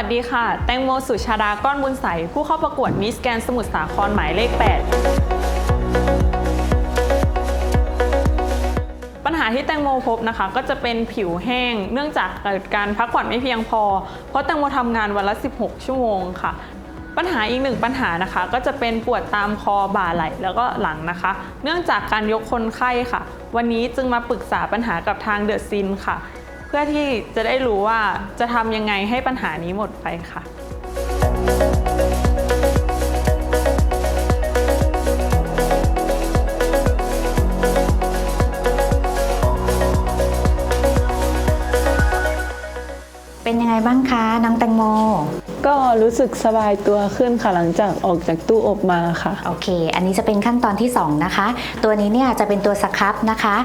ัสดีค่ะ แตงโมสุชาดาก้อนบุญใส ผู้เข้าประกวดมิสแกนสมุทรสาครหมายเลข 8 ปัญหาที่แตงโมพบนะคะ ก็จะเป็นผิวแห้ง เนื่องจากเกิดการพักผ่อนไม่เพียงพอ เพราะแตงโมทำงานวันละ 16 ชั่วโมงค่ะ ปัญหาอีกหนึ่งปัญหานะคะ ก็จะเป็นปวดตามคอบ่าไหล่แล้วก็หลังนะคะ เนื่องจากการยกคนไข้ค่ะ วันนี้จึงมาปรึกษาปัญหากับทางเดอะซินค่ะ เพื่อที่จะได้รู้ว่าจะทำยังไงให้ปัญหานี้หมดไปค่ะ เป็นยังไงบ้างคะน้องแตงโม ก็รู้สึกสบายตัวขึ้นค่ะหลังจากออกจากตู้อบมาค่ะ โอเค อันนี้จะเป็นขั้นตอนที่ 2 นะคะ ตัวนี้เนี่ยจะเป็นตัวสครับนะคะ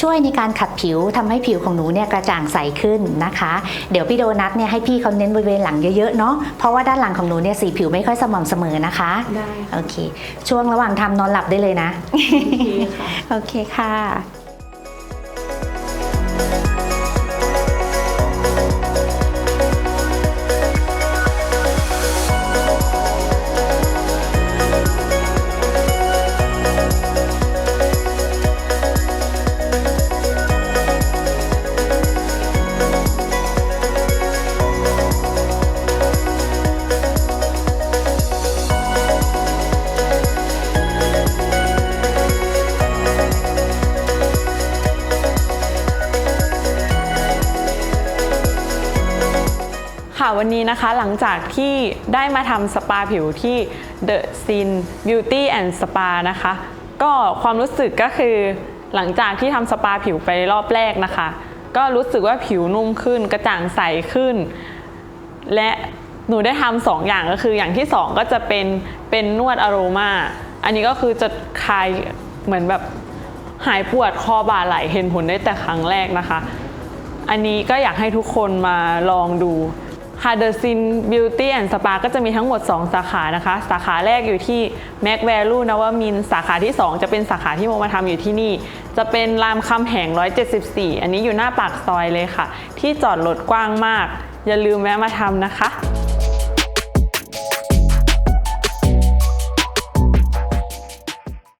ช่วยในการขัดผิวทำให้ผิวของหนูเนี่ยกระจ่างใสขึ้นนะคะ เดี๋ยวพี่โดนัทเนี่ยให้พี่เขาเน้นบริเวณหลังเยอะๆเนาะ เพราะว่าด้านหลังของหนูเนี่ยสีผิวไม่ค่อยสม่ำเสมอนะคะ ได้ โอเค ช่วงระหว่างทำนอนหลับได้เลยนะ โอเคค่ะ ค่ะวันนี้นะคะหลังจากที่ได้มาทำสปาผิวที่ The Sin Beauty and Spa นะคะ ก็ความรู้สึกก็คือหลังจากที่ทำสปาผิวไปรอบแรกนะคะ ก็รู้สึกว่าผิวนุ่มขึ้นกระจ่างใสขึ้น และหนูได้ทำสองอย่างก็คืออย่างที่สองก็จะเป็นเป็นนวดอโรมา อันนี้ก็คือจะคลายเหมือนแบบหายปวดคอบ่าไหลเห็นผลได้แต่ครั้งแรกนะคะ อันนี้ก็อยากให้ทุกคนมาลองดู ค่ะ The Sin Beauty and Spa ก็จะมีทั้งหมด 2 สาขานะคะ สาขาแรกอยู่ที่ Mac Value นวมินสาขาที่ 2 จะเป็นสาขาที่โมมาทำอยู่ที่นี่ จะเป็นรามคำแหง 174 อันนี้อยู่หน้าปากซอยเลยค่ะ ที่จอดรถกว้างมาก อย่าลืมแวะมาทำนะคะ